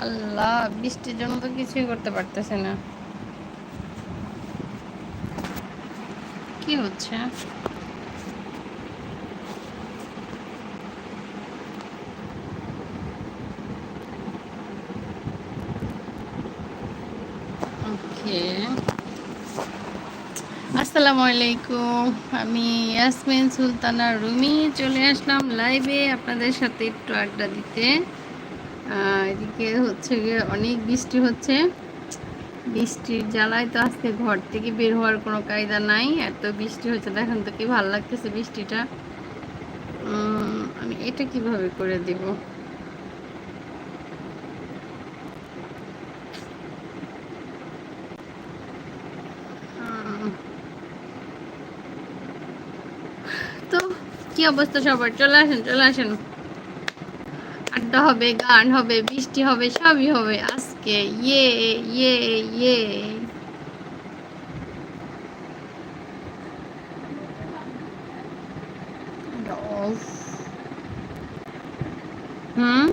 আল্লাহ, বৃষ্টির জন্য তো কিছুই করতে পারতেছে না। কি হচ্ছে? আসসালামু আলাইকুম। আমি ইয়াসমিন সুলতানা রুমি, চলে আসলাম লাইভে আপনাদের সাথে একটু আড্ডা দিতে। এদিকে হচ্ছে গিয়ে অনেক বৃষ্টি হচ্ছে। বৃষ্টির জ্বালায় তো আজকে ঘর থেকে বের হওয়ার কোনো কায়দা নাই। এত বৃষ্টি হচ্ছে, দেখেন তো কি ভালো লাগতেছে বৃষ্টিটা। আমি এটা কীভাবে করে দিব? তো কি অবস্থা সবার? চলে আসেন চলে আসেন। আড্ডা হবে গান হবে বৃষ্টি হবে সবই হবে আজকে। ইয়ে ইয়ে ইয়ে। হুম?